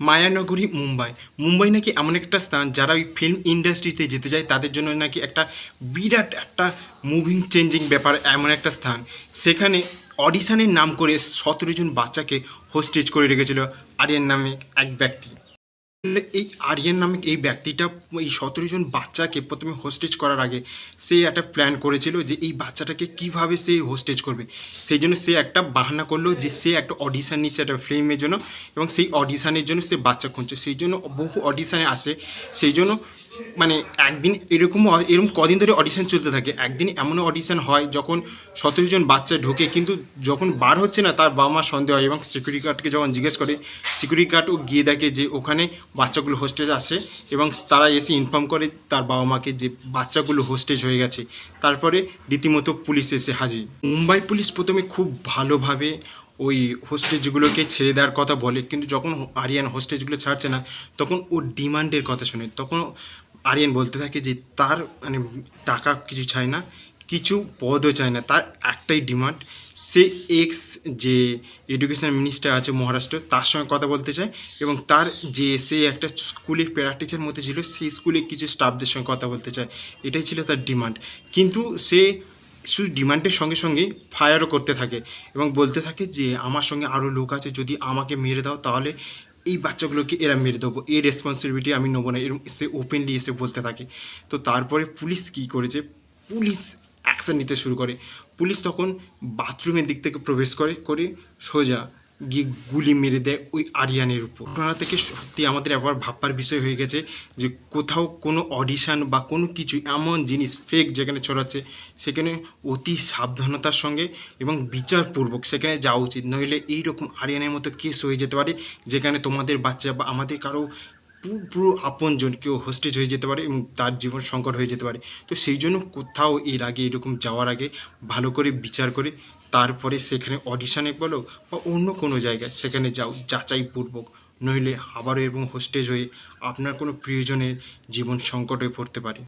মায়ানগরী, মুম্বাই। মুম্বাই নাকি এমন একটা স্থান যারা ওই ফিল্ম ইন্ডাস্ট্রিতে যেতে যায়, তাদের জন্য নাকি একটা বিরাট একটা মুভিং চেঞ্জিং ব্যাপার, এমন একটা স্থান। সেখানে অডিশানের নাম করে সতেরো জন বাচ্চাকে হোস্টেজ করে রেখেছিল আরিয়ান নামে এক ব্যক্তি। এই আরিয়ান নামে এই ব্যক্তিটা এই সতেরো জন বাচ্চাকে প্রথমে হোস্টেজ করার আগে সে একটা প্ল্যান করেছিল যে এই বাচ্চাটাকে কীভাবে সে হোস্টেজ করবে। সেই জন্য সে একটা বাহানা করল যে সে একটা অডিশান নিচ্ছে একটা ফিল্মের জন্য এবং সেই অডিশানের জন্য সে বাচ্চা খুঁজছে। সেই জন্য বহু অডিশানে আসে। সেই জন্য মানে একদিন এরকম এরকম কদিন ধরে অডিশন চলতে থাকে। একদিন এমনও অডিশন হয় যখন সতেরো জন বাচ্চা ঢোকে, কিন্তু যখন বার হচ্ছে না, তার বাবা মা সন্দেহ হয় এবং সিকিউরিটি গার্ডকে যখন জিজ্ঞেস করে সিকিউরিটি গার্ডও গিয়ে দেখে যে ওখানে বাচ্চাগুলো হোস্টেজ আসে এবং তারা এসে ইনফর্ম করে তার বাবা মাকে যে বাচ্চাগুলো হোস্টেজ হয়ে গেছে। তারপরে রীতিমতো পুলিশ এসে হাজির। মুম্বাই পুলিশ প্রথমে খুব ভালোভাবে ওই হোস্টেজগুলোকে ছেড়ে দেওয়ার কথা বলে, কিন্তু যখন আরিয়ান হোস্টেজগুলো ছাড়ছে না, তখন ওর ডিমান্ডের কথা শুনে। তখন আরিয়ান বলতে থাকে যে তার মানে টাকা কিছু চায় না, কিছু পদও চায় না, তার একটাই ডিমান্ড, সে এক্স যে এডুকেশন মিনিস্টার আছে মহারাষ্ট্র, তার সঙ্গে কথা বলতে চায় এবং তার যে সে একটা স্কুলে প্যারা টিচার ছিল, সেই স্কুলে কিছু স্টাফদের সঙ্গে কথা বলতে চায়। এটাই ছিল তার ডিমান্ড। কিন্তু সে শুধু ডিমান্ডের সঙ্গে সঙ্গে ফায়ারও করতে থাকে এবং বলতে থাকে যে, আমার সঙ্গে আরও লোক আছে, যদি আমাকে মেরে দাও তাহলে এই বাচ্চাগুলোকে এরা মেরে দেবো। এই রেসপন্সিবিলিটি আমি নেব না। এরকম সে ওপেনলি এসে বলতে থাকে। তো তারপরে পুলিশ কী করেছে? পুলিশ অ্যাকশান নিতে শুরু করে। পুলিশ তখন বাথরুমের দিক থেকে প্রবেশ করে করে সোজা গিয়ে গুলি মেরে দেয় ওই আরিয়ানের উপর। ঘটনা থেকে সত্যি আমাদের একবার ভাববার বিষয় হয়ে গেছে যে কোথাও কোনো অডিশান বা কোনো কিছু এমন জিনিস ফেক যেখানে ছড়াচ্ছে, সেখানে অতি সাবধানতার সঙ্গে এবং বিচারপূর্বক সেখানে যাওয়া উচিত। নইলে এইরকম আরিয়ানের মতো কেস হয়ে যেতে পারে যেখানে তোমাদের বাচ্চা বা আমাদের কারও পুরো আপনজন কেউ হোস্টেজ হয়ে যেতে পারে এবং তার জীবন সংকট হয়ে যেতে পারে। তো সেই জন্য কোথাও এর আগে এরকম যাওয়ার আগে ভালো করে বিচার করে, তারপরে সেখানে অডিশনে বলো বা অন্য কোনো জায়গায় সেখানে যাও, যাচাইপূর্বক। নইলে আবারও এবং হোস্টেজ হয়ে আপনার কোনো প্রিয়জনের জীবন সংকটে পড়তে পারে।